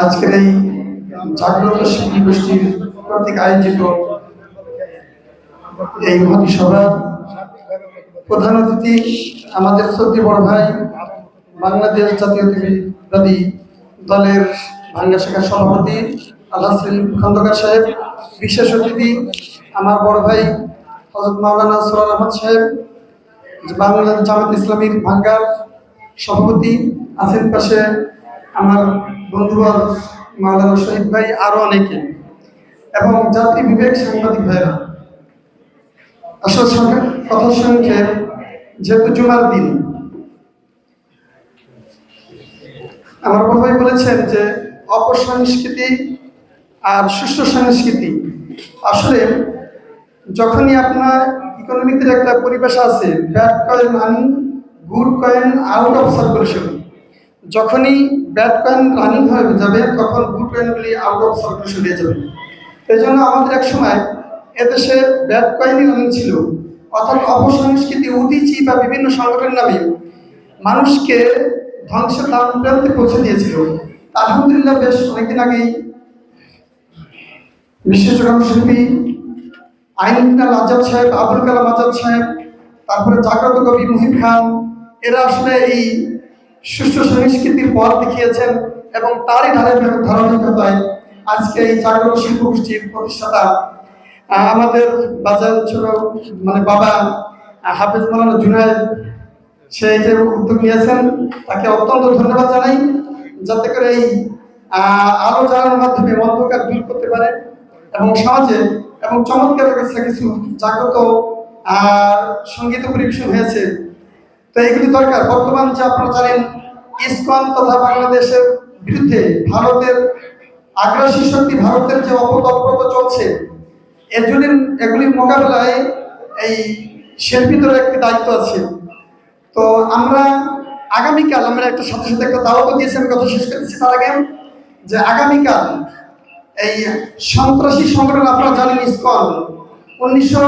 আজকের এই জাগ্রত শিল্পী গোষ্ঠীর কর্তৃক আয়োজিত এই মহাতি সভার প্রধান অতিথি আমাদের সত্যি বড় ভাই, বাংলাদেশ জাতীয়তাবাদী দলের ভাঙ্গা শাখার সভাপতি আল্লাহ খন্দকার সাহেব, বিশেষ অতিথি আমার বড় ভাই হজরত মাওলানা সোরার আহমদ সাহেব, বাংলাদেশ জামাত ইসলামীর ভাঙ্গার সভাপতি, আছেন পাশে আমার বন্ধুবর মাওলানা শহীদ ভাই, আরও অনেকে। এবং যাত্রী বিবেক সাংবাদিক ভাইরা আসল সংখ্যা কথার সংক্ষেপ যেহেতু জুমার দিন, আমার বড় ভাই বলেছেন যে অপসংস্কৃতি আর সুষ্ঠু সংস্কৃতি, আসলে যখনই আপনার ইকোনমিকের একটা পরিবেশ আছে bad coin running good coin out of circulation যখনই ব্যাড কয়েন রানিং হয়ে যাবে, তখন গুড কয়েনগুলি আউট অফ সার্কুলেশন হয়ে যাবে। এই জন্য আমাদের এক সময় এদেশে ব্যাড কয়েনই রানিং ছিল, অর্থাৎ অপসংস্কৃতি, উদিচি বা বিভিন্ন সংগঠনের নামে মানুষকে ধ্বংসের দাম প্রান্তে পৌঁছে দিয়েছিল। আলহামদুলিল্লাহ বেশ অনেকদিন আগেই বিশ্বচরণ শিল্পী আইনকাল আজাদ সাহেব, আবুল কালাম আজাদ সাহেব, তারপরে জাগ্রত কবি মুহিব খান, এরা আসলে এই সুষ্ঠু সংস্কৃতির পথ দেখিয়েছেন এবং তারই ধারাবাহিক ধারাবাহিকতায় আজকে এই জাগ্রত শিল্প গোষ্ঠীর প্রতিষ্ঠাতা আমাদের বাজার ছোট মানে বাবা হাফেজ মালানা জুনায়দ, সে যে উদ্যোগ নিয়েছেন, তাকে অত্যন্ত ধন্যবাদ জানাই। যাতে করে এই আলো জ্বালানোর মাধ্যমে অন্ধকার দূর করতে পারে এবং সমাজে এবং চমৎকার কাছে জাগ্রত সংগীত পরিবেশন হয়েছে। তো এগুলি দরকার। বর্তমান যে আপনারা জানেন, ইসকন তথা বাংলাদেশের বিরুদ্ধে ভারতের আগ্রাসী শক্তি ভারতের যে অপতৎপরত চলছে, এর জন্য এগুলির মোকাবেলায় এই শিল্পীদের একটি দায়িত্ব আছে। তো আমরা আগামীকাল, আমরা একটা সাথে সাথে একটা দাওয়াত দিয়েছি, আমি কথা শেষ করতেছি তার আগে, যে আগামীকাল এই সন্ত্রাসী সংগঠন আপনারা জানেন ইসকন, উনিশশো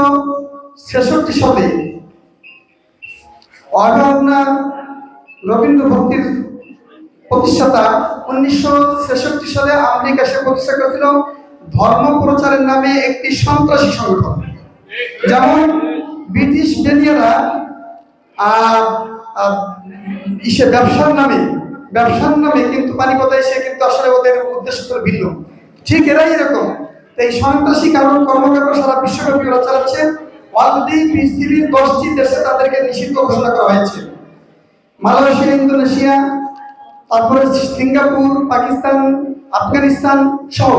ছেষট্টি সালে অরণ্যা রবীন্দ্র ভক্তির প্রতিষ্ঠাতা উনিশশো ছেষট্টি সালে আমেরিকা সে প্রতিষ্ঠা করেছিল ধর্ম প্রচারের নামে একটি সন্ত্রাসী সংগঠন। যেমন ব্রিটিশ বেনিয়ারা ইসে ব্যবসার নামে ব্যবসার নামে কিন্তু পানিপথে এসে কিন্তু আসলে ওদের উদ্দেশ্য করে ভিন্ন। ঠিক এরাই এরকম। এই সন্ত্রাসী কারণ কর্মকাণ্ড সারা বিশ্বব্যাপী ওরা চালাচ্ছে। অলরেডি পৃথিবীর দশটি দেশে তাদেরকে নিষিদ্ধ ঘোষণা করা হয়েছে। মালয়েশিয়া ইন্দোনেশিয়া তারপরে সিঙ্গাপুর পাকিস্তান আফগানিস্তান সহ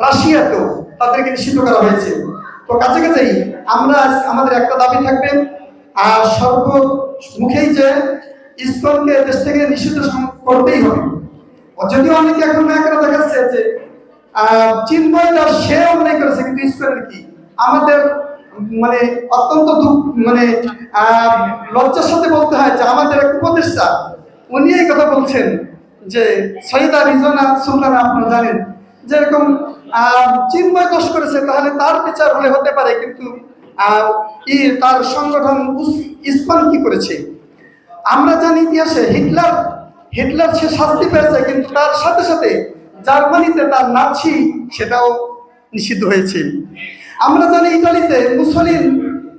রাশিয়াতেও তাদেরকে নিষিদ্ধ করা হয়েছে। তো কাছে কাছেই আমরা আমাদের একটা দাবি থাকবে আর সর্বমুখেই যে ইসকনকে দেশ থেকে নিষিদ্ধ করতেই হবে। যদিও অনেকে এখন না করে দেখাচ্ছে যে আহ, চিন্ময় দাস সে অন্যায় করেছে কিন্তু ইসকনের কি? আমাদের মানে অত্যন্ত দুঃখ মানে লজ্জার সাথে বলতে হয় যে আমাদের এক উপদেষ্টা, উনি এই কথা বলছেন যে সৈয়দা রিজনা সুলতানা আপনারা জানেন যেরকম চিন্ময় দোষ করেছে, তাহলে তার বিচার হলে হতে পারে, কিন্তু ই তার সংগঠন ইসলাম কি করেছে? আমরা জানি ইতিহাসে হিটলার হিটলার সে শাস্তি পেয়েছে, কিন্তু তার সাথে সাথে জার্মানিতে তার নাচি সেটাও নিষিদ্ধ হয়েছে। আমরা জানি ইতালিতে মুসলিম,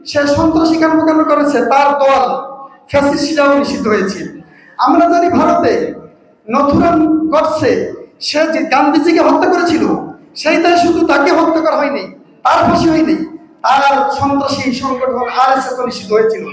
সে সন্ত্রাসী কর্মকাণ্ড করেছে, তার দল ফ্যাসিস্টরাও নিষিদ্ধ হয়েছে। আমরা জানি ভারতে নথুরাম গডসে সে যে গান্ধীজিকে হত্যা করেছিল, সেই তাই শুধু তাকে হত্যা করা হয়নি, তার ফাঁসি হয়নি, তার সন্ত্রাসী সংগঠন আর এস নিষিদ্ধ হয়েছিল।